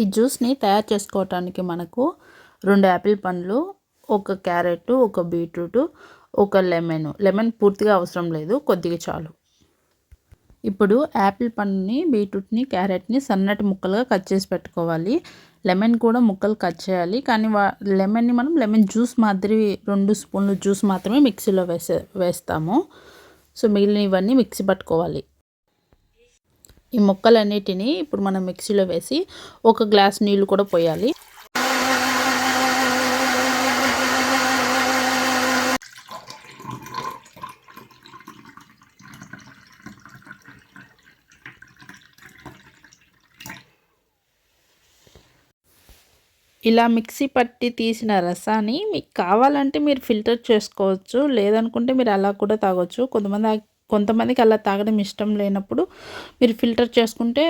ఈ జ్యూస్ని తయారు చేసుకోవటానికి మనకు రెండు యాపిల్ పండ్లు ఒక క్యారెట్ ఒక బీట్రూట్ ఒక లెమన్. లెమన్ పూర్తిగా అవసరం లేదు కొద్దిగా చాలు. ఇప్పుడు యాపిల్ పండుని బీట్రూట్ని క్యారెట్ని సన్నటి ముక్కలుగా కట్ చేసి పెట్టుకోవాలి. లెమన్ కూడా ముక్కలు కట్ చేయాలి. కానీ వా లెమన్ని మనం లెమన్ జ్యూస్ మాదిరి రెండు స్పూన్లు జ్యూస్ మాత్రమే మిక్సీలో వేసే వేస్తాము. సో మిగిలిన ఇవన్నీ మిక్సీ పట్టుకోవాలి. ఈ ముక్కలన్నిటినీ ఇప్పుడు మనం మిక్సీలో వేసి ఒక గ్లాస్ నీళ్ళు కూడా పోయాలి. ఇలా మిక్సీ పట్టి తీసిన రసాన్ని మీకు కావాలంటే మీరు ఫిల్టర్ చేసుకోవచ్చు లేదనుకుంటే మీరు అలా కూడా తాగొచ్చు. కొంతమంది కొంతమందికి అలా తాగడం ఇష్టం లేనప్పుడు మీరు ఫిల్టర్ చేసుకుంటే